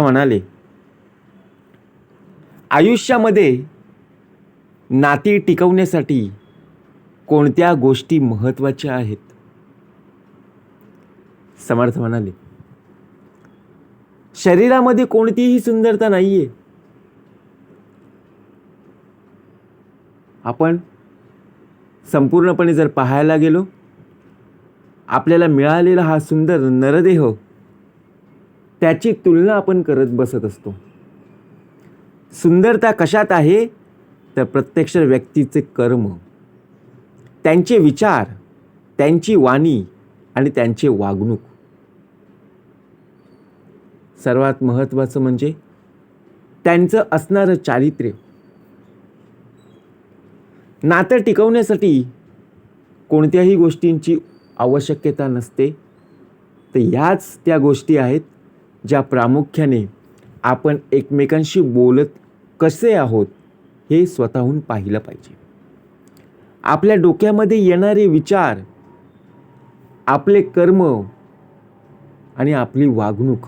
म्हणाले आयुष्यामध्ये नाती टिकवण्यासाठी कोणत्या गोष्टी महत्त्वाच्या आहेत? समर्थ म्हणाले शरीरामध्ये कोणतीही सुंदरता नाही आहे आपण संपूर्णपणे जर पाहायला गेलो आपल्याला मिळालेला हा सुंदर नरदेह त्याची तुलना आपण करत बसत असतो. सुंदरता कशात आहे? तर प्रत्यक्ष व्यक्तीचे कर्म. त्यांचे विचार त्यांची वाणी आणि त्यांचे वागणूक. सर्वात महत्त्वाचं म्हणजे त्यांचं असणारं चारित्र्य. नातं टिकवण्यासाठी कोणत्याही गोष्टींची आवश्यकता नसते. तर ह्याच त्या गोष्टी आहेत ज्या प्रामुख्याने आपण एकमेकांशी बोलत कसे आहोत हे स्वतःहून पाहिलं पाहिजे. आपल्या डोक्यामध्ये येणारे विचार आपले कर्म आणि आपली वागणूक.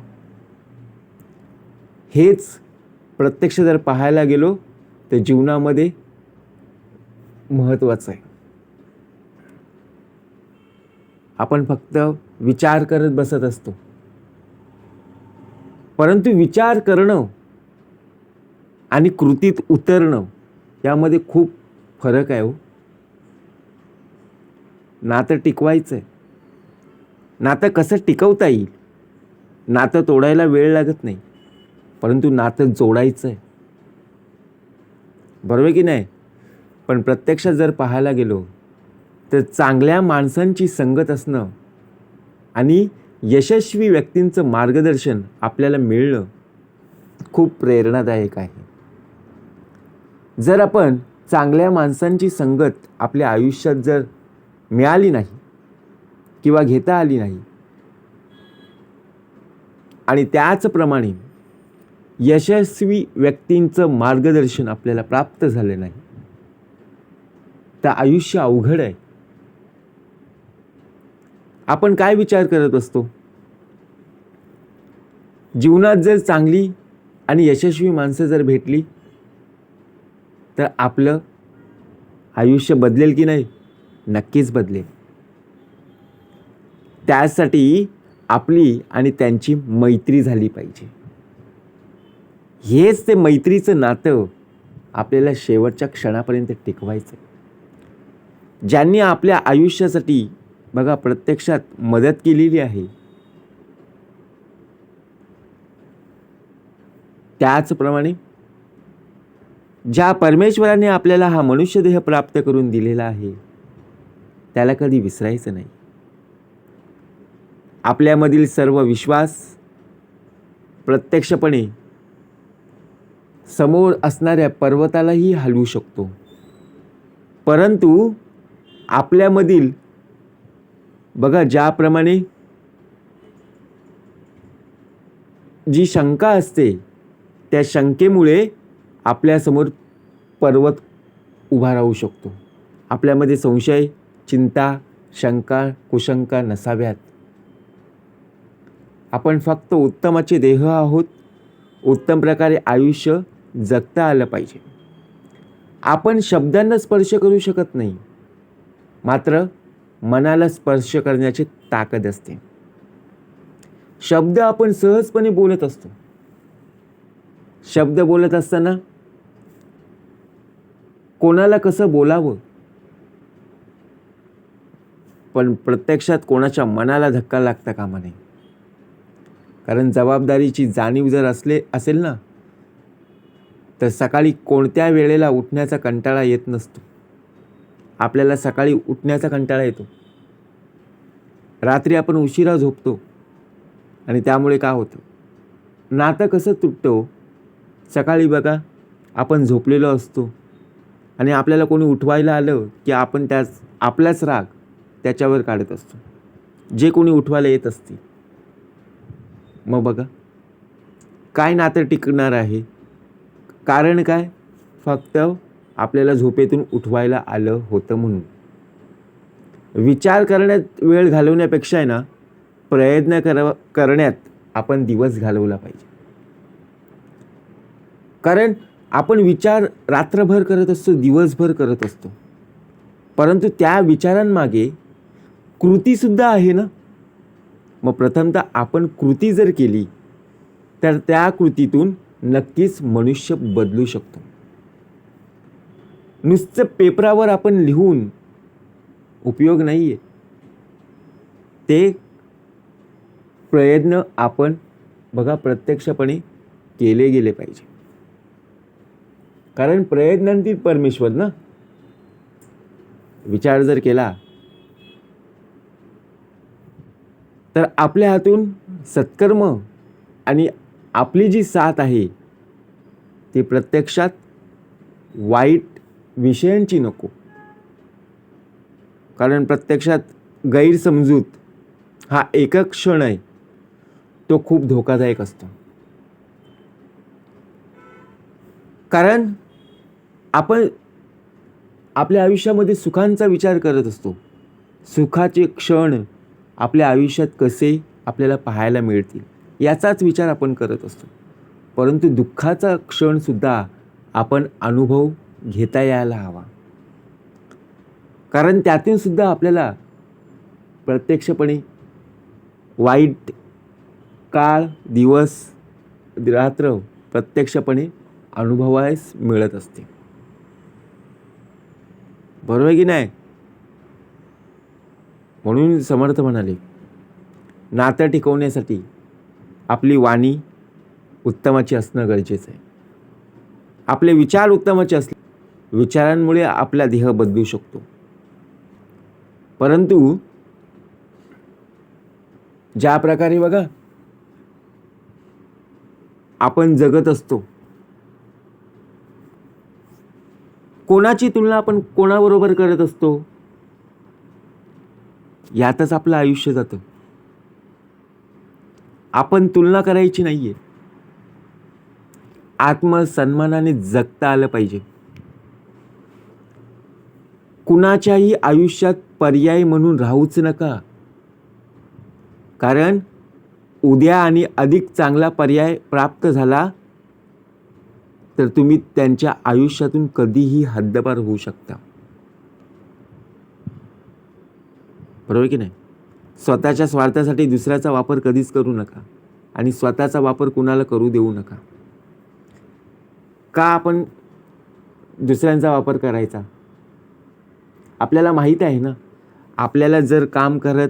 हेच प्रत्यक्ष जर पाहायला गेलो तर जीवनामध्ये महत्त्वाचं आहे. आपण फक्त विचार करत बसत असतो. परंतु विचार करणं आणि कृतीत उतरणं यामध्ये खूप फरक आहे हो. नातं टिकवायचं आहे नातं कसं टिकवता येईल? नातं तोडायला वेळ लागत नाही. परंतु नातं जोडायचं आहे बरोबर की नाही? पण प्रत्यक्षात जर पाहायला गेलो तर चांगल्या माणसांची संगत असणं आणि यशस्वी व्यक्तींचं मार्गदर्शन आपल्याला मिळणं खूप प्रेरणादायक आहे. जर आपण चांगल्या माणसांची संगत आपल्या आयुष्यात जर मिळाली नाही किंवा घेता आली नाही आणि त्याचप्रमाणे यशस्वी व्यक्तींचं मार्गदर्शन आपल्याला प्राप्त झालं नाही तर आयुष्य अवघड आहे. आपण काय विचार करत असतो? जीवनात जर चांगली आणि यशस्वी माणसं जर भेटली तर आपलं आयुष्य बदलेल की नाही? नक्कीच बदलेल. त्यासाठी आपली आणि त्यांची मैत्री झाली पाहिजे. हेच ते मैत्रीचं नातं आपल्याला शेवटच्या क्षणापर्यंत टिकवायचं ज्यांनी आपल्या आयुष्यासाठी बघा प्रत्यक्षात मदत केलेली आहे. त्याचप्रमाणे ज्या परमेश्वराने आपल्याला हा मनुष्यदेह प्राप्त करून दिलेला आहे त्याला कधी विसरायचं नाही. आपल्यामधील सर्व विश्वास प्रत्यक्षपणे समोर असणाऱ्या पर्वतालाही हलवू शकतो. परंतु आपल्यामधील बघा ज्याप्रमाणे जी शंका असते त्या शंकेमुळे आपल्यासमोर पर्वत उभा राहू शकतो. आपल्यामध्ये संशय चिंता शंका कुशंका नसाव्यात. आपण फक्त उत्तमाचे देह आहोत. उत्तम प्रकारे आयुष्य जगता आलं पाहिजे. आपण शब्दांना स्पर्श करू शकत नाही. मात्र मनाला स्पर्श करण्याची ताकद असते. शब्द आपण सहजपणे बोलत असतो. शब्द बोलत असताना कोणाला कसं बोलावं? पण प्रत्यक्षात कोणाच्या मनाला धक्का लागता कामा नये. कारण जबाबदारीची जाणीव जर असले असेल ना तर सकाळी कोणत्या वेळेला उठण्याचा कंटाळा येत नसतो. आपल्याला सकाळी उठण्याचा कंटाळा येतो. रात्री आपण उशिरा झोपतो आणि त्यामुळे काय होतं? नातं कसं तुटतो हो? सकाळी बघा आपण झोपलेलो असतो आणि आपल्याला कोणी उठवायला आलं की आपण त्याच आपलाच राग त्याच्यावर काढत असतो. जे कोणी उठवायला येत असते मग बघा काय नातं टिकणार आहे? कारण काय? फक्त आपल्याला झोपेतून उठवायला आलं होतं म्हणून. विचार करण्यात वेळ घालवण्यापेक्षा आहे ना प्रयत्न कर करण्यात आपण दिवस घालवला पाहिजे. कारण आपण विचार रात्रभर करत असतो दिवसभर करत असतो. परंतु त्या विचारांमागे कृतीसुद्धा आहे ना. मग प्रथमतः आपण कृती जर केली तर त्या कृतीतून नक्कीच मनुष्य बदलू शकतो. नुसतं पेपरावर आपण लिहून उपयोग नाही आहे ते प्रयत्न आपण बघा प्रत्यक्षपणे केले गेले पाहिजे. कारण प्रयत्नांतील परमेश्वर ना? विचार जर केला तर आपल्या हातून सत्कर्म आणि आपली जी साथ आहे ती प्रत्यक्षात वाईट विषयांची नको. कारण प्रत्यक्षात गैरसमजूत हा एकच क्षण आहे. तो खूप धोकादायक असतो. कारण आपण आपल्या आयुष्यामध्ये सुखांचा विचार करत असतो. सुखाचे क्षण आपल्या आयुष्यात कसे आपल्याला पाहायला मिळतील याचाच विचार आपण करत असतो. परंतु दुःखाचा क्षणसुद्धा आपण अनुभव घेता यायला हवा. कारण त्यातून सुद्धा आपल्याला प्रत्यक्षपणे वाईट काळ दिवस रात्र प्रत्यक्षपणे अनुभवायस मिळत असते. बरोबर की नाही? म्हणून समर्थ म्हणाले नातं टिकवण्यासाठी आपली वाणी उत्तमाची असणं गरजेचं आहे. आपले विचार उत्तमाचे असले विचारांमुळे आपला देह बदलू शकतो. परंतु ज्या प्रकारे बघा आपण जगत असतो. कोणाची तुलना आपण कोणाबरोबर करत असतो? यातच आपलं आयुष्य जातं. आपण तुलना करायची नाहीये. आत्मसन्मानाने जगता आलं पाहिजे. कुणाच्याही आयुष्यात पर्याय म्हणून राहूच नका. कारण उद्या आणि अधिक चांगला पर्याय प्राप्त झाला तर तुम्ही त्यांच्या आयुष्यातून कधीही हद्दपार होऊ शकता. बरोबर की नाही? स्वतःच्या स्वार्थासाठी दुसऱ्याचा वापर कधीच करू नका आणि स्वतःचा वापर कुणाला करू देऊ नका. का आपण दुसऱ्यांचा वापर करायचा? आपल्याला माहीत आहे ना? आपल्याला जर काम करत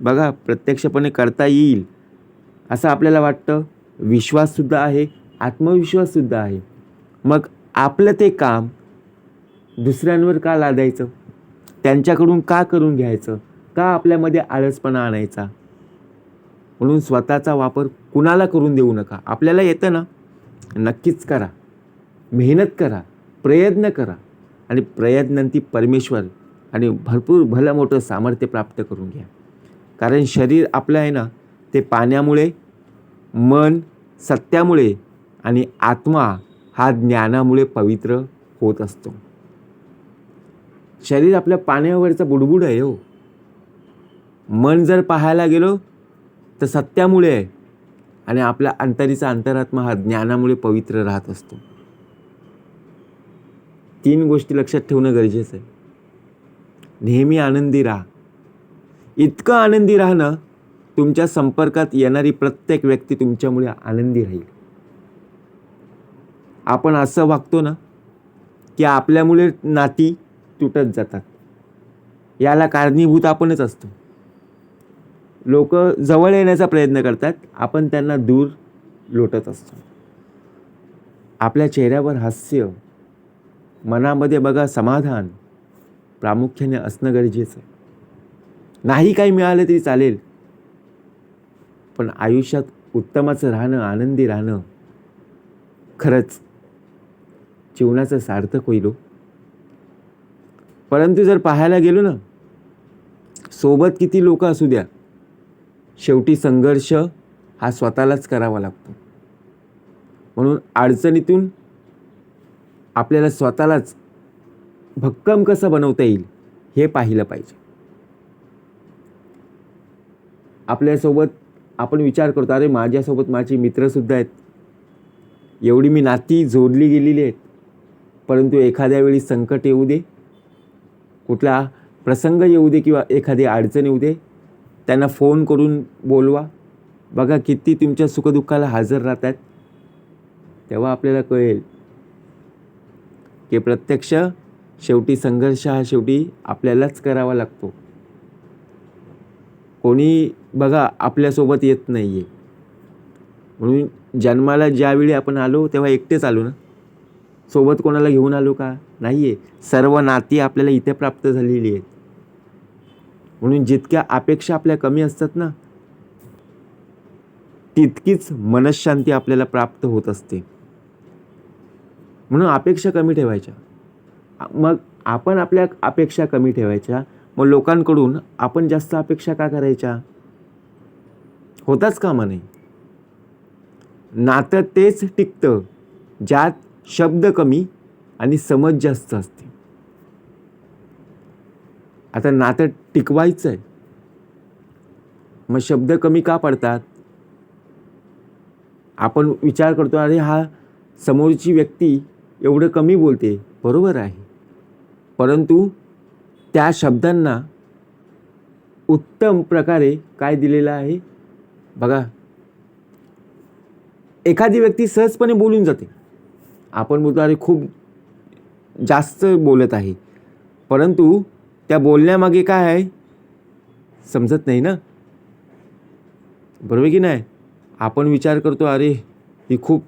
बघा प्रत्यक्षपणे करता येईल असं आपल्याला वाटतं? विश्वाससुद्धा आहे आत्मविश्वाससुद्धा आहे. मग आपलं ते काम दुसऱ्यांवर का लादायचं? त्यांच्याकडून का करून घ्यायचं? का आपल्यामध्ये आळसपणा आणायचा? म्हणून स्वतःचा वापर कुणाला करून देऊ नका? आपल्याला येतं ना? नक्कीच करा. मेहनत करा. प्रयत्न करा. आणि प्रयत्नांती परमेश्वर आणि भरपूर भलं मोठं सामर्थ्य प्राप्त करून घ्या. कारण शरीर आपलं आहे ना ते पाण्यामुळे मन सत्यामुळे आणि आत्मा हा ज्ञानामुळे पवित्र होत असतो. शरीर आपल्या पाण्यावरचा बुडबुड आहे हो. मन जर पाहायला गेलो तर सत्यामुळे आहे आणि आपला अंतरीचा अंतरात्मा हा ज्ञानामुळे पवित्र राहत असतो. तीन गोष्टी लक्षात ठेवणं गरजेचं आहे. नेहमी आनंदी राहा. इतकं आनंदी राहणं तुमच्या संपर्कात येणारी प्रत्येक व्यक्ती तुमच्यामुळे आनंदी राहील. आपण असं वागतो ना की आपल्यामुळे नाती तुटत जातात. याला कारणीभूत आपणच असतो. लोक जवळ येण्याचा प्रयत्न करतात आपण त्यांना दूर लोटत असतो. आपल्या चेहऱ्यावर हास्य मनामध्ये बघा समाधान प्रामुख्याने असणं गरजेचं आहे. नाही काही मिळालं तरी चालेल. पण आयुष्यात उत्तमाचं राहणं आनंदी राहणं खरंच जीवनाचं सार्थक होईल हो. परंतु जर पाहायला गेलो ना सोबत किती लोक असू द्या शेवटी संघर्ष हा स्वतःलाच करावा लागतो. म्हणून अडचणीतून आपल्याला स्वतःलाच भक्कम कसं बनवता येईल हे पाहिलं पाहिजे. आपल्यासोबत आपण विचार करतो अरे माझ्यासोबत माझी मित्रसुद्धा आहेत. एवढी मी नाती जोडली गेलेली आहेत. परंतु एखाद्या वेळी संकट येऊ दे. कुठला प्रसंग येऊ दे किंवा एखादी अडचण येऊ दे त्यांना फोन करून बोलवा. बघा किती तुमच्या सुखदुःखाला हजर राहतात. तेव्हा आपल्याला कळेल की प्रत्यक्ष शेवटी संघर्ष हा शेवटी आपल्यालाच करावा लागतो. कोणी बघा आपल्यासोबत येत नाही आहे म्हणून जन्माला ज्यावेळी आपण आलो तेव्हा एकटेच आलो ना? सोबत कोणाला घेऊन आलो का? नाही आहे सर्व नाती आपल्याला इथे प्राप्त झालेली आहेत. म्हणून जितक्या अपेक्षा आपल्या कमी असतात ना तितकीच मनशांती आपल्याला प्राप्त होत असते. म्हणून अपेक्षा कमी ठेवायच्या. मग आपण आपल्या अपेक्षा कमी ठेवायच्या मग लोकांकडून आपण जास्त अपेक्षा का करायच्या? होताच कामा नाही नातं तेच टिकतं ज्यात शब्द कमी आणि समज जास्त असते. आता नातं टिकवायचं आहे मग शब्द कमी का पडतात? आपण विचार करतो अरे हा समोरची व्यक्ती एवढं कमी बोलते. बरोबर आहे. परंतु त्या शब्दांना उत्तम प्रकारे काय दिलेलं आहे? बघा. एखादी व्यक्ती सहजपणे बोलून जाते. आपण बोलतो अरे खूप जास्त बोलत आहे. परंतु त्या बोलण्यामागे काय आहे? समजत नाही ना? बरोबर की नाही? आपण विचार करतो अरे ही खूप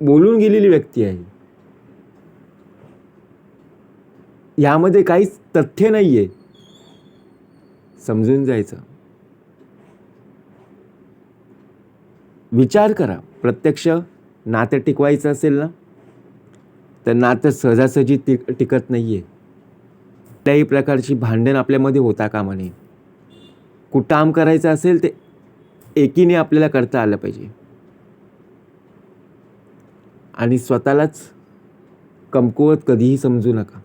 बोलून गेलेली व्यक्ती आहे. यामध्ये काहीच तथ्य नाही आहे समजून जायचं. विचार करा. प्रत्यक्ष नातं टिकवायचं असेल ना तर नातं सहजासहजी टिक टिकत नाही आहे कुठल्याही प्रकारची भांडण आपल्यामध्ये होता कामा नये. कुटाम करायचं असेल ते एकीने आपल्याला करता आलं पाहिजे. आणि स्वतःलाच कमकुवत कधीही समजू नका.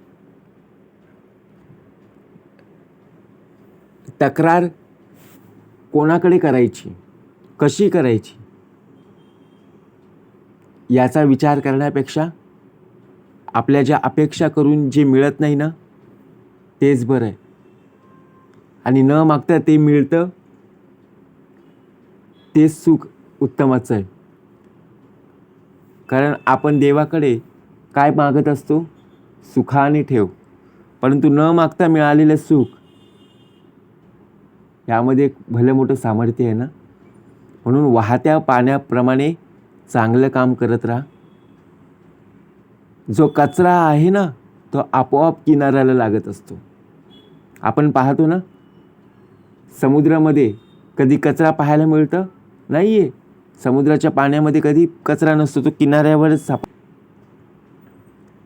तक्रार कोणाकडे करायची? कशी करायची? याचा विचार करण्यापेक्षा आपल्या ज्या अपेक्षा करून जे मिळत नाही ना तेच बरं आहे. आणि न मागता ते मिळतं तेच सुख उत्तमाचं आहे. कारण आपण देवाकडे काय मागत असतो? सुखाने ठेव. परंतु न मागता मिळालेलं सुख यामध्ये एक भलं मोठं सामर्थ्य आहे ना? म्हणून वाहत्या पाण्याप्रमाणे चांगलं काम करत राहा. जो कचरा आहे ना तो आपोआप किनाऱ्याला लागत असतो. आपण पाहतो ना समुद्रामध्ये कधी कचरा पाहायला मिळतं? नाही आहे समुद्राच्या पाण्यामध्ये कधी कचरा नसतो तो किनाऱ्यावरच साप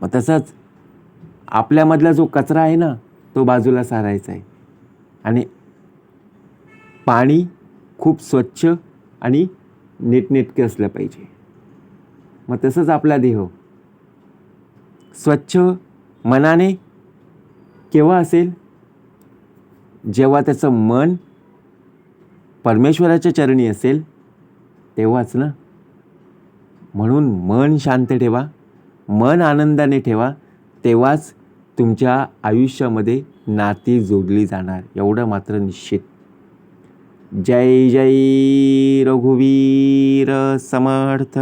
मग तसंच आपल्यामधला जो कचरा आहे ना तो बाजूला सारायचा आहे. आणि पाणी खूप स्वच्छ आणि नीटनेटके असलं पाहिजे. मग तसंच आपला देह. स्वच्छ मनाने केव्हा असेल? जेव्हा त्याचं मन परमेश्वराच्या चरणी असेल तेव्हाच ना. म्हणून मन शांत ठेवा मन आनंदाने ठेवा तेव्हाच तुमच्या आयुष्यामध्ये नाती जोडली जाणार. एवढं मात्र निश्चित. जय जय रघुवीर समर्थ.